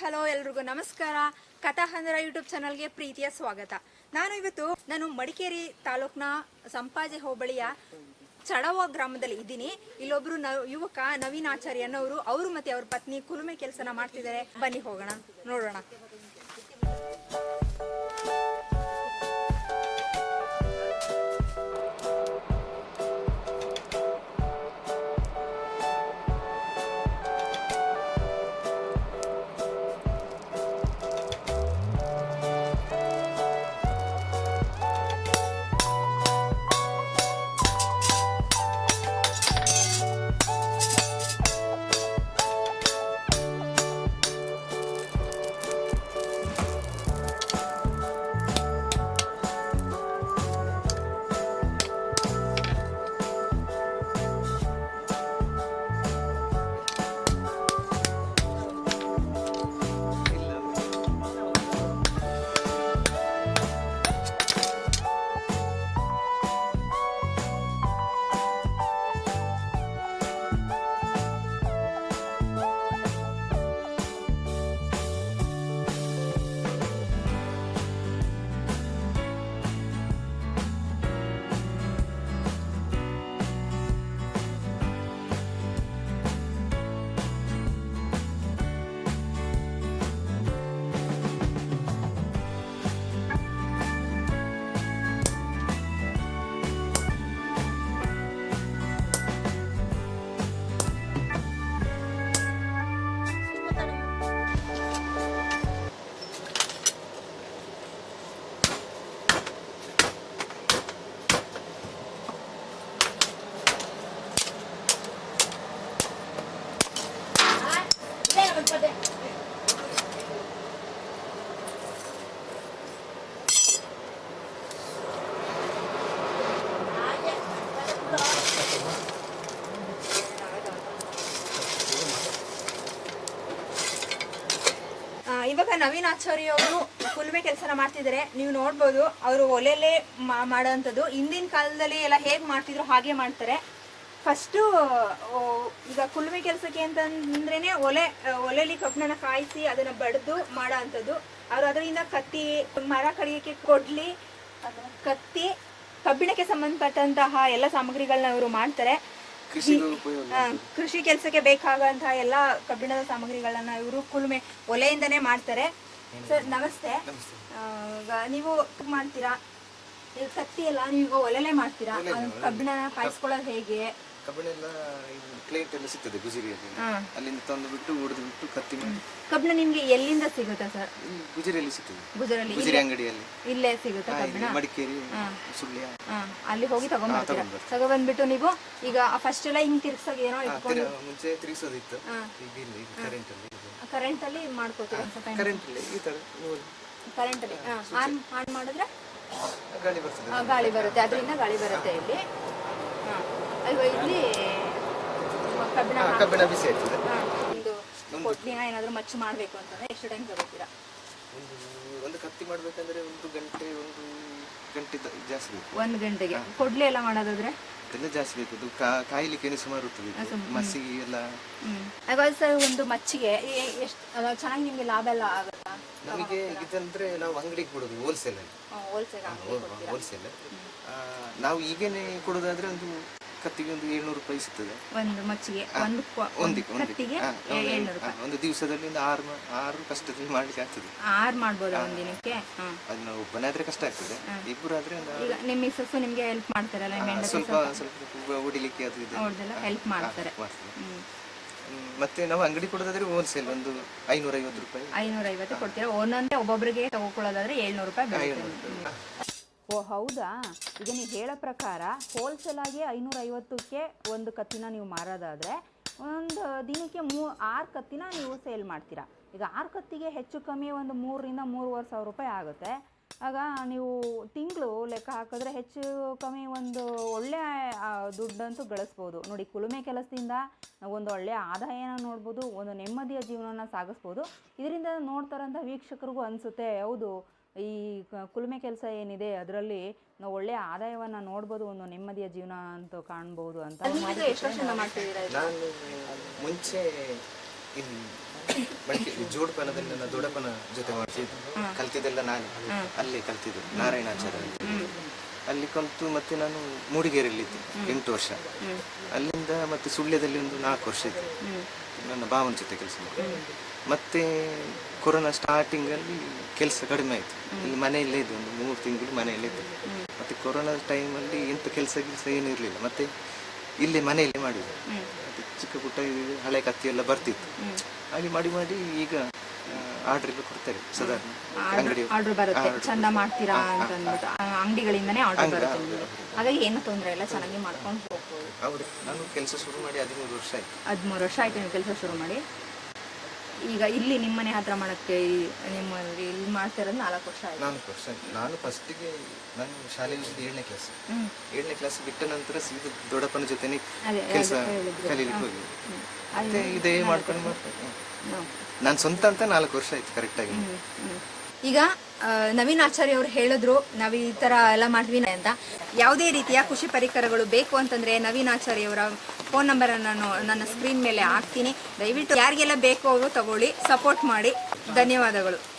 Hello ಎಲ್ರಿಗೂ ನಮಸ್ಕಾರ. ಕಥಾಹಂದ್ರ YouTube ಚಾನಲ್ಗೆ ಪ್ರೀತಿಯ ಸ್ವಾಗತ. ನಾನು ಇವತ್ತು ನಾನು ಮಡಿಕೇರಿ ತಾಲೂಕ್ನ ಸಂಪಾಜೆ ಹೋಬಳಿಯ ಚಡವ ಗ್ರಾಮದಲ್ಲಿ ಇದ್ದೀನಿ. ಇಲ್ಲೊಬ್ರು ಯುವಕ ನವೀನ್ ಆಚಾರ್ಯ ಅನ್ನೋರು, ಅವರು ಮತ್ತೆ ಅವ್ರ ಪತ್ನಿ ಕುಲುಮೆ ಕೆಲಸನ ಮಾಡ್ತಿದ್ದಾರೆ. ಬನ್ನಿ ಹೋಗೋಣ, ನೋಡೋಣ. ಇವಾಗ ನವೀನ್ ಆಚಾರ್ಯ ಅವರು ಕೆಲಸನ ಮಾಡ್ತಿದ್ದಾರೆ ನೀವು ನೋಡ್ಬೋದು ಅವರು ಒಲೆಯಲ್ಲೇ ಮಾ- ಮಾಡೋಂಥದ್ದು. ಹಿಂದಿನ ಕಾಲದಲ್ಲಿ ಎಲ್ಲ ಹೇಗೆ ಮಾಡ್ತಿದ್ರು ಹಾಗೆ ಮಾಡ್ತಾರೆ. ಫಸ್ಟು ಈಗ ಕುಲುಮೆ ಕೆಲಸಕ್ಕೆ ಅಂತಂದ್ರೇ ಒಲೆ, ಒಲೆಲಿ ಕಬ್ಬಣನ ಕಾಯಿಸಿ ಅದನ್ನು ಬಡಿದು ಮಾಡೋ ಅಂಥದ್ದು ಅವ್ರು ಅದರಿಂದ ಕತ್ತಿ ಮರ ಕಡಿಯೋಕ್ಕೆ ಕೊಡ್ಲಿ ಕತ್ತಿ ಕಬ್ಬಿಣಕ್ಕೆ ಸಂಬಂಧಪಟ್ಟಂತಹ ಎಲ್ಲ ಸಾಮಗ್ರಿಗಳನ್ನ ಅವರು ಮಾಡ್ತಾರೆ. ಕೃಷಿ ಕೆಲಸಕ್ಕೆ ಬೇಕಾಗುವಂತಹ ಎಲ್ಲ ಕಬ್ಬಿಣದ ಸಾಮಗ್ರಿಗಳನ್ನ ಇವರು ಕುಲುಮೆ ಒಲೆಯಿಂದನೇ ಮಾಡ್ತಾರೆ. ಸರ್ ನಮಸ್ತೆ. ನೀವು ಮಾಡ್ತೀರಾ? ಈಗ ಕತ್ತಿ ಎಲ್ಲ ನೀವು ಒಲೆಲೆ ಮಾಡ್ತೀರಾ. ಕಬ್ಬಿಣ ಕಾಯಿಸ್ಕೊಳ್ಳೋದು ಹೇಗೆ? ಕಬ್ಬಿಣ ಎಲ್ಲ ಪ್ಲೇಟ್ ಎಲ್ಲ ಸಿಗ್ತದೆ ಗುಜರಿಯಲ್ಲಿ. ಅಲ್ಲಿಂದ ತಂದು ಬಿಟ್ಟು ಹೊಡೆದು ಬಿಟ್ಟು ಕತ್ತಿ ಮಾಡಿ. ಕಬ್ಬಿಣ ನಿಮ್ಗೆ ಎಲ್ಲಿಂದ ಸಿಗುತ್ತೆ ಸರ್? ಗುಜರಿಯಲ್ಲಿ ಸಿಗ್ತದೆ. ಗುಜರಲ್ಲಿ ಗುಜರಿ ಅಂಗಡಿಯಲ್ಲಿ. ಇಲ್ಲೇ ಸಿಗುತ್ತೆ ಕಬ್ಬಿಣ? ಮಡಿಕೇರಿ ಸುಳ್ಯ. ಅಲ್ಲಿ ಹೋಗಿ ತಗೊಂಡ್ಬರ್ತೀರಾ ತಗೊಂಡ್ಬರ್ತೀವಿ. ತಗೊಬಂದ್ಬಿಟ್ಟು ನೀವು ಈಗ ಫಸ್ಟ್ ಎಲ್ಲ ಹಿಂಗ್ ತಿರ್ಗ್ಸಾಗ ಏನೋ ಇಟ್ಕೊಂಡು ಮುಂಚೆ ತಿರುಗಿಸೋದಿತ್ತು. ಈಗ ಇಲ್ಲ ಈಗ ಕರೆಂಟ್ ಅಲ್ಲಿ ಕರೆಂಟ್ ಅಲ್ಲಿ ಮಾಡ್ಕೋತೀರಾ ಕರೆಂಟ್ ಅಲ್ಲಿ ಈ ತರ ಕರೆಂಟ್ ಅಲ್ಲಿ. ಆನ್ ಆನ್ ಮಾಡಿದ್ರೆ ಗಾಳಿ ಬರ್ತದೆ. ಗಾಳಿ ಬರುತ್ತೆ. ಅದರಿಂದ ಗಾಳಿ ಬರುತ್ತೆ ಇಲ್ಲಿ. ಹಾ. ಅಯ್ಯೋ ಇಲ್ಲಿ ಕಬ್ಬಿಣ ಹಾ, ಕಬ್ಬಿಣ ಬಿಸಿ ಹಾ, ಒಂದು ಕೊಡ್ಲಿನ ಏನಾದ್ರು ಮಚ್ಚು ಮಾಡ್ಬೇಕು ಅಂತಂದ್ರೆ ಎಷ್ಟು ಟೈಮ್ ತಗೋತೀರಾ? ಒಂದು ಒಂದು ಕತ್ತಿ ಮಾಡ್ಬೇಕಂದ್ರೆ ಒಂದು ಗಂಟೆ ಒಂದು ಗಂಟೆ ದ- ಜಾಸ್ತಿ ಬೇಕು. ಒಂದ್ ಗಂಟೆಗೆ. ಕೊಡ್ಲಿ ಎಲ್ಲ ಮಾಡೋದಾದ್ರೆ? ಅದೆಲ್ಲ ಜಾಸ್ತಿ ಬೇಕು. ಅದು ಕಾ- ಕಾಯ್ಲಿಕ್ಕೆ ಸುಮಾರು ಹೊತ್ತು ಬೇಕು ಮಸಿಗೆ ಎಲ್ಲ ಹ್ಮ್. ಸರ್ ಒಂದು ಮಚ್ಚಿಗೆ ಎಷ್ಟು ಚೆನ್ನಾಗಿ ನಿಮ್ಗೆ ಲಾಭ ಎಲ್ಲ ಆಗುತ್ತಾ? ನಮಗೆ ಇದಂದ್ರೆ ನಾವು ಅಂಗಡಿಗೆ ಕೊಡೋದು ಹೋಲ್ಸೇಲ್ ಹೋಲ್ಸೇಲ್ ಹೋಲ್ಸೇಲ್ ನಾವು ಈಗೇನೆ ಕೊಡೋದಾದ್ರೆ ಒಂದು ಕತ್ತಿಗೆ ಒಂದು ಏಳ್ನೂರು ರೂಪಾಯಿ ಸಿಗ್ತದೆ. ಒಂದು ಮಚ್ಚಿಗೆ ಒಂದು ಒಂದಕ್ಕೆ ಒಂದಕ್ಕೆ. ಕತ್ತಿಗೆ ಏಳ್ನೂರು ಹಾ, ಒಂದು ದಿವಸದಲ್ಲಿ ಒಂದು ಆರು ಮ- ಆರು ಕಷ್ಟದಲ್ಲಿ ಮಾಡ್ಲಿಕ್ಕೆ ಆಗ್ತದೆ. ಆರು ಮಾಡ್ಬೋದು ಒಂದ್ ದಿನಕ್ಕೆ? ಅದನ್ನ ಅದು ನಾವು ಒಬ್ಬನೇ ಆದ್ರೆ ಕಷ್ಟ ಆಗ್ತದೆ. ಇಬ್ಬರು ಆದ್ರೆ ಒಂದು ಈಗ ನಿಮ್ಮ ಮಿಸ್ಸಸ್ಸು ನಿಮ್ಗೆ ಹೆಲ್ಪ್ ಮಾಡ್ತಾರಲ್ಲ ನಿಮ್ಮ ಹೆಂಡತಿ ಸ್ವಲ್ಪ ಸ್ವಲ್ಪ? ಹೊಡಿಲಿಕ್ಕೆ ಅದು ಇದು. ಅವ್ರದ್ದೆಲ್ಲ ಹೆಲ್ಪ್ ಮಾಡ್ತಾರೆ. ಮಾಡ್ತದೆ. ಹ್ಮ್. ಹ್ಮ್, ಮತ್ತೆ ನಾವು ಅಂಗಡಿ ಕೊಡೋದಾದ್ರೆ ಹೋಲ್ಸೇಲ್ ಒಂದು ಐನೂರ ಐವತ್ತು ರೂಪಾಯಿ. ಐನೂರ ಐವತ್ತು ಕೊಡ್ತೀರಾ? ಒಂದೊಂದೇ ಒಬ್ಬೊಬ್ಬರಿಗೆ ತಗೋಕೊಳ್ಳೋದಾದ್ರೆ ಏಳ್ನೂರು ರೂಪಾಯಿ ಬೀಳುತ್ತೆ. ಓ ಹೌದಾ? ಈಗ ನೀವು ಹೇಳೋ ಪ್ರಕಾರ ಹೋಲ್ಸೇಲಾಗಿ ಆಗಿ ಐನೂರ ಐವತ್ತಕ್ಕೆ ಒಂದು ಕತ್ತಿನ ನೀವು ಮಾರೋದಾದರೆ ಒಂದು ದಿನಕ್ಕೆ ಮೂ ಆರು ಕತ್ತಿನ ನೀವು ಸೇಲ್ ಮಾಡ್ತೀರಾ. ಈಗ ಆರು ಕತ್ತಿಗೆ ಹೆಚ್ಚು ಕಮ್ಮಿ ಒಂದು ಮೂರರಿಂದ ಮೂರುವರೆ ಸಾವಿರ ರೂಪಾಯಿ ಆಗುತ್ತೆ. ಆಗ ನೀವು ತಿಂಗಳು ಲೆಕ್ಕ ಹಾಕಿದ್ರೆ ಹೆಚ್ಚು ಕಮ್ಮಿ ಒಂದು ಒಳ್ಳೆ ಆ, ದುಡ್ಡಂತೂ ಗಳಿಸ್ಬೋದು. ನೋಡಿ ಕುಲುಮೆ ಕೆಲಸದಿಂದ ಒಂದು ಒಳ್ಳೆಯ ಆದಾಯನ ನೋಡ್ಬೋದು ಒಂದು ನೆಮ್ಮದಿಯ ಜೀವನನ ಸಾಗಿಸ್ಬೋದು. ಇದರಿಂದ ನೋಡ್ತಾರಂಥ ವೀಕ್ಷಕರಿಗೂ ಅನಿಸುತ್ತೆ. ಹೌದು. ಈ ಕುಲುಮೆ ಕೆಲಸ ಏನಿದೆ ಅದರಲ್ಲಿ ನಾವು ಒಳ್ಳೆಯ ಆದಾಯವನ್ನು ನೋಡ್ಬೋದು ಒಂದು ನೆಮ್ಮದಿಯ ಜೀವನ ಅಂತ ಕಾಣ್ಬೋದು ಅಂತ ನಾನು ಮುಂಚೆ ಇಲ್ಲಿ ನನ್ನ ದೊಡ್ಡಪ್ಪನ ಜೊತೆ ಮಾಡ್ತಿದ್ದೆ. ಕಲ್ತಿದ್ದೆಲ್ಲ ನಾನು. ಅಲ್ಲಿ ಕಲ್ತಿದ್ದೆ ನಾರಾಯಣಾಚಾರ್ಯ ಅಲ್ಲಿ ಕಲಿತು ಮತ್ತೆ ನಾನು ಮೂಡಿಗೆರೆಯಲ್ಲಿದ್ದೆ ಎಂಟು ವರ್ಷ. ಅಲ್ಲಿಂದ ಮತ್ತೆ ಸುಳ್ಯದಲ್ಲಿ ಒಂದು ನಾಲ್ಕು ವರ್ಷ ಇದ್ದೆ ನನ್ನ ಭಾವನ ಜೊತೆ ಕೆಲಸ ಮಾಡಿ ಮತ್ತೆ ಕೊರೋನಾ ಸ್ಟಾರ್ಟಿಂಗ್ ಅಲ್ಲಿ ಕೆಲಸ ಕಡಿಮೆ ಆಯ್ತು. ಇಲ್ಲಿ ಮನೆಯಲ್ಲೇ ಇದ್ದೆ ಒಂದು ಮೂರು ತಿಂಗಳು ಮನೆಯಲ್ಲೇ ಇದ್ದೆ. ಮತ್ತೆ ಕೊರೋನಾ ಟೈಮಲ್ಲಿ ಎಂತ ಕೆಲಸ ಕೆಲಸ ಏನು ಇರಲಿಲ್ಲ. ಮತ್ತೆ ಇಲ್ಲಿ ಮನೆಯಲ್ಲೇ ಮಾಡಿದ್ದೆ ಮತ್ತೆ ಚಿಕ್ಕ ಪುಟ್ಟ ಹಳೆ ಕತ್ತಿ ಎಲ್ಲ ಬರ್ತಿತ್ತು ಹಾಗೆ ಮಾಡಿ ಮಾಡಿ ಈಗ ಆರ್ಡರ್ ಎಲ್ಲ ಕೊಡ್ತಾರೆ ಸಾಧಾರಣ ಅಂಗಡಿ ಆರ್ಡರ್ ಬರುತ್ತೆ. ಚಂದ ಮಾಡ್ತೀರಾ ಅಂತ ಅಂದ್ಬಿಟ್ಟು. ಆ, ಅಂಗಡಿಗಳಿಂದನೇ ಆರ್ಡರ್ ಬರುತ್ತೆ ನಿಮ್ಗೆ. ಹಾಗಾಗಿ ಏನು ತೊಂದರೆ ಇಲ್ಲ ಚೆನ್ನಾಗಿ ಮಾಡ್ಕೊಂಡು ಹೋಗ್ಬೋದು. ಹೌದು. ನಾನು ಕೆಲಸ ಶುರು ಮಾಡಿ ಹದಿಮೂರು ವರ್ಷ ಆಯ್ತು. ಹದಿಮೂರು ವರ್ಷ ಆಯ್ತು ನೀವು ಕೆಲಸ ಶುರು ಮಾಡಿ. ಈಗ ಇಲ್ಲಿ ನಿಮ್ಮನೆ ಹತ್ರ ಮಾಡಕ್ಕೆ ನಿಮ್ಮ ಇಲ್ಲಿ ಮಾಡ್ತಾ ಇರೋದು ನಾಲ್ಕು ವರ್ಷ ಆಯ್ತು. ನಾಲ್ಕು ವರ್ಷ ಆಯ್ತು. ನಾನು ಫಸ್ಟಿಗೆ ನಾನು ಶಾಲೆಯಲ್ಲಿ ಏಳನೇ ಕ್ಲಾಸ್. ಏಳನೇ ಕ್ಲಾಸ್ ಬಿಟ್ಟ ನಂತರ ಸೀದ ದೊಡ್ಡಪ್ಪನ ಜೊತೆನೆ ಕೆಲಸ. ಕಲೀಲಿಕ್ಕೆ ಹೋಗಿ ಮತ್ತೆ ಇದೇ ಮಾಡ್ಕೊಂಡು ಮಾಡ್ತೇನೆ ನಾನು ಸ್ವಂತ ಅಂತ ನಾಲ್ಕು ವರ್ಷ ಆಯ್ತು ಕರೆಕ್ಟಾಗಿ ಈಗ ನವೀನ್ ಆಚಾರ್ಯ ಅವರು ಹೇಳಿದ್ರು ನಾವು ಈ ತರ ಎಲ್ಲ ಮಾಡ್ತೀವಿ ಅಂತ. ಯಾವುದೇ ರೀತಿಯ ಖುಷಿ ಪರಿಕರಗಳು ಬೇಕು ಅಂತಂದ್ರೆ ನವೀನ್ ಆಚಾರ್ಯ ಅವರ ಫೋನ್ ನಂಬರನ್ನು ನಾನು ನನ್ನ ಸ್ಕ್ರೀನ್ ಮೇಲೆ ಹಾಕ್ತೀನಿ. ದಯವಿಟ್ಟು ಯಾರಿಗೆಲ್ಲ ಬೇಕು ಅವರು ತಗೊಳ್ಳಿ, ಸಪೋರ್ಟ್ ಮಾಡಿ. ಧನ್ಯವಾದಗಳು.